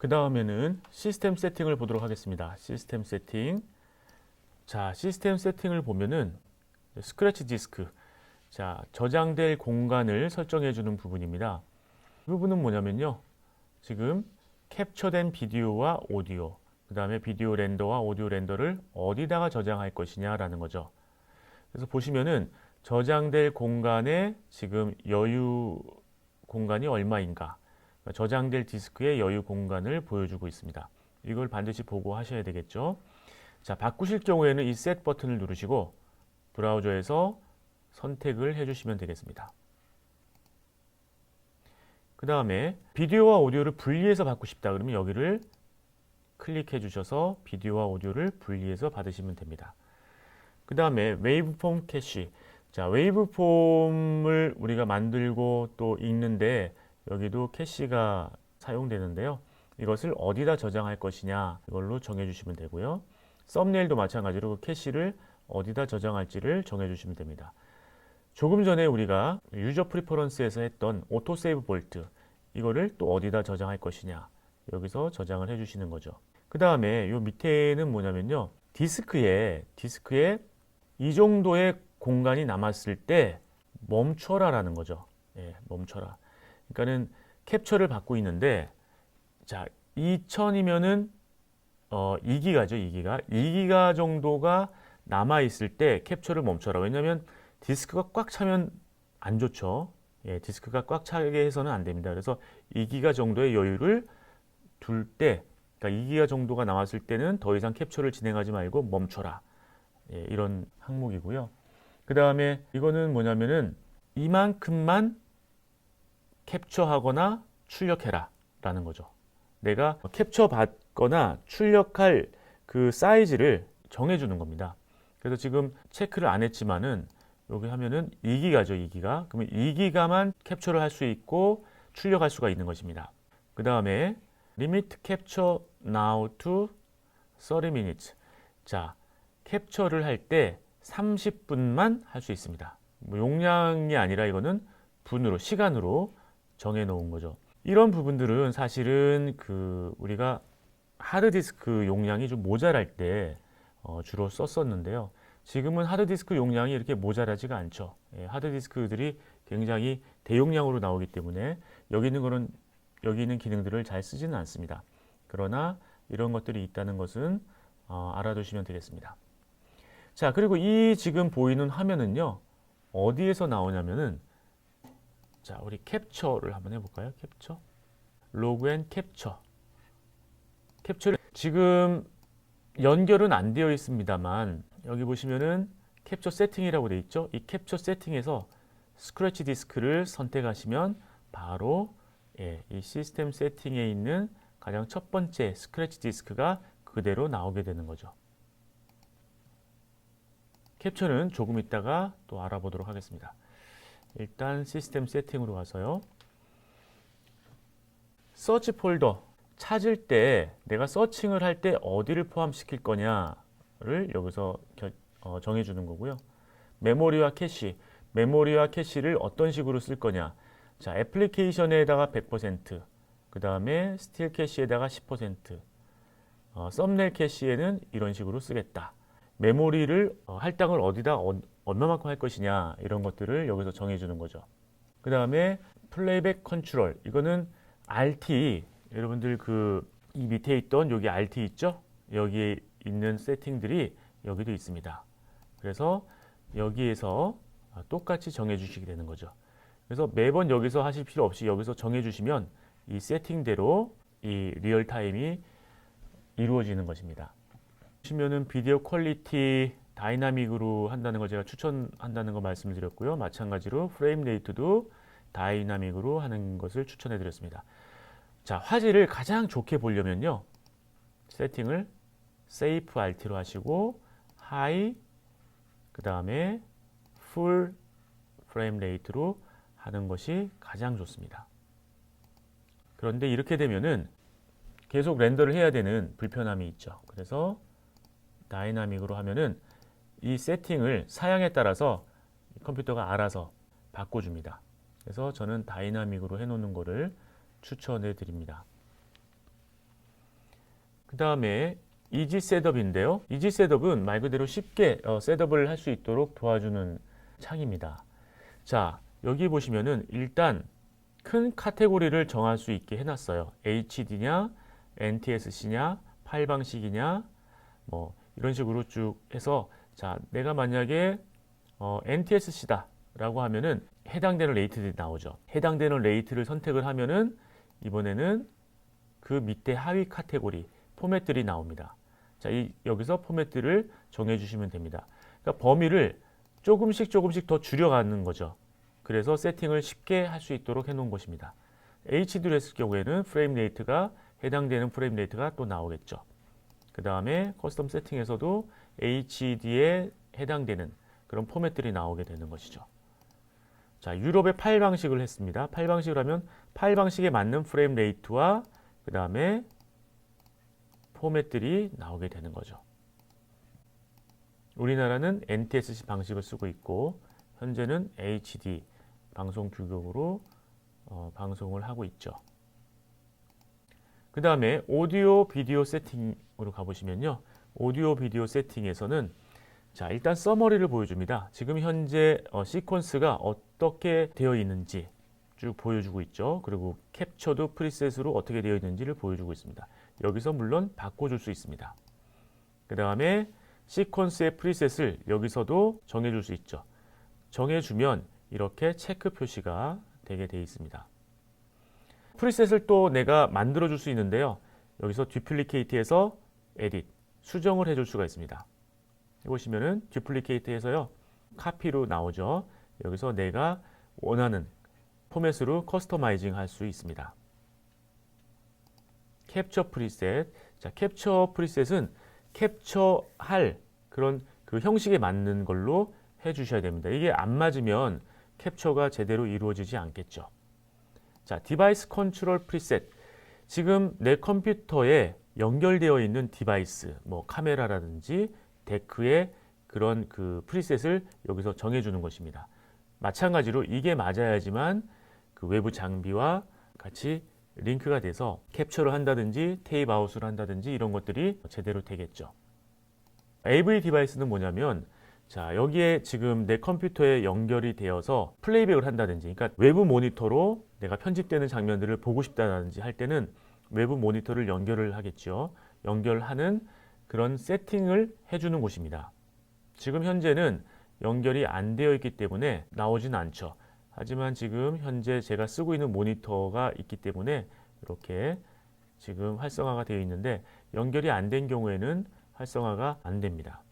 그 다음에는 시스템 세팅을 보도록 하겠습니다. 시스템 세팅. 자, 시스템 세팅을 보면은 스크래치 디스크. 자, 저장될 공간을 설정해 주는 부분입니다. 이 부분은 뭐냐면요. 지금 캡처된 비디오와 오디오, 그 다음에 비디오 렌더와 오디오 렌더를 어디다가 저장할 것이냐라는 거죠. 그래서 보시면은 저장될 공간에 지금 여유 공간이 얼마인가, 저장될 디스크의 여유 공간을 보여주고 있습니다. 이걸 반드시 보고 하셔야 되겠죠. 자, 바꾸실 경우에는 이 셋 버튼을 누르시고 브라우저에서 선택을 해주시면 되겠습니다. 그 다음에 비디오와 오디오를 분리해서 받고 싶다 그러면 여기를 클릭해 주셔서 비디오와 오디오를 분리해서 받으시면 됩니다. 그 다음에 웨이브폼 캐시. 자, 웨이브폼을 우리가 만들고 또 읽는데 여기도 캐시가 사용되는데요. 이것을 어디다 저장할 것이냐 이걸로 정해 주시면 되고요. 썸네일도 마찬가지로 그 캐시를 어디다 저장할지를 정해 주시면 됩니다. 조금 전에 우리가 유저 프리퍼런스에서 했던 오토 세이브 볼트 이거를 또 어디다 저장할 것이냐 여기서 저장을 해 주시는 거죠. 그 다음에 요 밑에는 뭐냐면요. 디스크에 디스크에 이 정도의 공간이 남았을 때 멈춰라라는 거죠. 예, 멈춰라. 그러니까는 캡처를 받고 있는데 자, 2000이면은 어, 2기가죠, 2기가. 2기가 정도가 남아 있을 때 캡처를 멈춰라. 왜냐면 디스크가 꽉 차면 안 좋죠. 예, 디스크가 꽉 차게 해서는 안 됩니다. 그래서 2기가 정도의 여유를 둘 때, 그러니까 2기가 정도가 나왔을 때는 더 이상 캡처를 진행하지 말고 멈춰라. 예, 이런 항목이고요. 그 다음에 이거는 뭐냐면은 이만큼만 캡처하거나 출력해라 라는 거죠. 내가 캡처 받거나 출력할 그 사이즈를 정해주는 겁니다. 그래서 지금 체크를 안 했지만은 여기 하면은 2기가죠, 2기가. 그러면 2기가만 캡처를 할 수 있고 출력할 수가 있는 것입니다. 그 다음에 limit capture now to 30 minutes. 자, 캡처를 할 때 30분만 할 수 있습니다. 뭐 용량이 아니라 이거는 분으로 시간으로 정해 놓은 거죠. 이런 부분들은 사실은 그 우리가 하드디스크 용량이 좀 모자랄 때 어, 주로 썼었는데요. 지금은 하드디스크 용량이 이렇게 모자라지가 않죠. 예, 하드디스크들이 굉장히 대용량으로 나오기 때문에 여기 있는 거는 여기 있는 기능들을 잘 쓰지는 않습니다. 그러나 이런 것들이 있다는 것은 어, 알아두시면 되겠습니다. 자, 그리고 이 지금 보이는 화면은요. 어디에서 나오냐면은 자, 우리 캡처를 한번 해볼까요? 캡처. 로그 앤 캡처. 캡처를 지금 연결은 안 되어 있습니다만 여기 보시면은 캡처 세팅이라고 되어 있죠. 이 캡처 세팅에서 스크래치 디스크를 선택하시면 바로 예, 이 시스템 세팅에 있는 가장 첫 번째 스크래치 디스크가 그대로 나오게 되는 거죠. 캡처는 조금 있다가 또 알아보도록 하겠습니다. 일단 시스템 세팅으로 가서요. 서치 폴더 찾을 때 내가 서칭을 할 때 어디를 포함시킬 거냐를 여기서 겨, 어, 정해주는 거고요. 메모리와 캐시, 메모리와 캐시를 어떤 식으로 쓸 거냐. 자, 애플리케이션에다가 100%, 그 다음에 스틸 캐시에다가 10%, 어, 썸네일 캐시에는 이런 식으로 쓰겠다. 메모리를 어, 할당을 어디다 어, 얼마만큼 할 것이냐 이런 것들을 여기서 정해주는 거죠. 그 다음에 플레이백 컨트롤 이거는 RT 여러분들 그 이 밑에 있던 여기 RT 있죠? 여기에 있는 세팅들이 여기도 있습니다. 그래서 여기에서 똑같이 정해주시게 되는 거죠. 그래서 매번 여기서 하실 필요 없이 여기서 정해주시면 이 세팅대로 이 리얼타임이 이루어지는 것입니다. 보시면은 비디오 퀄리티 다이나믹으로 한다는 거 제가 추천한다는 거 말씀드렸고요. 마찬가지로 프레임 레이트도 다이나믹으로 하는 것을 추천해 드렸습니다. 자, 화질을 가장 좋게 보려면요. 세팅을 세이프 RT로 하시고 하이 그 다음에 풀 프레임 레이트로 하는 것이 가장 좋습니다. 그런데 이렇게 되면은 계속 렌더를 해야 되는 불편함이 있죠. 그래서 다이나믹으로 하면은 이 세팅을 사양에 따라서 컴퓨터가 알아서 바꿔줍니다. 그래서 저는 다이나믹으로 해놓는 거를 추천해 드립니다. 그 다음에 이지 셋업인데요. 이지 셋업은 말 그대로 쉽게 어, 셋업을 할 수 있도록 도와주는 창입니다. 자, 여기 보시면은 일단 큰 카테고리를 정할 수 있게 해놨어요. HD냐, NTSC냐, 파일 방식이냐, 뭐 이런 식으로 쭉 해서 자, 내가 만약에 어, NTSC다 라고 하면은 해당되는 레이트들이 나오죠. 해당되는 레이트를 선택을 하면은 이번에는 그 밑에 하위 카테고리 포맷들이 나옵니다. 자, 이 여기서 포맷들을 정해 주시면 됩니다. 그러니까 범위를 조금씩 조금씩 더 줄여가는 거죠. 그래서 세팅을 쉽게 할 수 있도록 해 놓은 것입니다. HD로 했을 경우에는 프레임 레이트가 해당되는 프레임 레이트가 또 나오겠죠. 그 다음에 커스텀 세팅에서도 HD에 해당되는 그런 포맷들이 나오게 되는 것이죠. 자, 유럽의 파일 방식을 했습니다. 파일 방식을 하면 파일 방식에 맞는 프레임 레이트와 그 다음에 포맷들이 나오게 되는 거죠. 우리나라는 NTSC 방식을 쓰고 있고 현재는 HD 방송 규격으로 어, 방송을 하고 있죠. 그 다음에 오디오 비디오 세팅으로 가보시면요. 오디오 비디오 세팅에서는 자 일단 서머리를 보여줍니다. 지금 현재 어, 시퀀스가 어떻게 되어 있는지 쭉 보여주고 있죠. 그리고 캡처도 프리셋으로 어떻게 되어 있는지를 보여주고 있습니다. 여기서 물론 바꿔줄 수 있습니다. 그 다음에 시퀀스의 프리셋을 여기서도 정해줄 수 있죠. 정해주면 이렇게 체크 표시가 되게 되어 있습니다. 프리셋을 또 내가 만들어 줄 수 있는데요. 여기서 듀플리케이트에서 에딧 수정을 해줄 수가 있습니다. 보시면은 듀플리케이트에서요 카피로 나오죠. 여기서 내가 원하는 포맷으로 커스터마이징 할 수 있습니다. 캡처 프리셋. 자, 캡처 프리셋은 캡처할 그런 그 형식에 맞는 걸로 해 주셔야 됩니다. 이게 안 맞으면 캡처가 제대로 이루어지지 않겠죠. 자, 디바이스 컨트롤 프리셋. 지금 내 컴퓨터에 연결되어 있는 디바이스, 뭐 카메라라든지 데크의 그런 그 프리셋을 여기서 정해 주는 것입니다. 마찬가지로 이게 맞아야지만 그 외부 장비와 같이 링크가 돼서 캡처를 한다든지 테이프 아웃을 한다든지 이런 것들이 제대로 되겠죠. AV 디바이스는 뭐냐면 자, 여기에 지금 내 컴퓨터에 연결이 되어서 플레이백을 한다든지, 그러니까 외부 모니터로 내가 편집되는 장면들을 보고 싶다든지 할 때는 외부 모니터를 연결을 하겠죠. 연결하는 그런 세팅을 해주는 곳입니다. 지금 현재는 연결이 안 되어 있기 때문에 나오진 않죠. 하지만 지금 현재 제가 쓰고 있는 모니터가 있기 때문에 이렇게 지금 활성화가 되어 있는데 연결이 안 된 경우에는 활성화가 안 됩니다.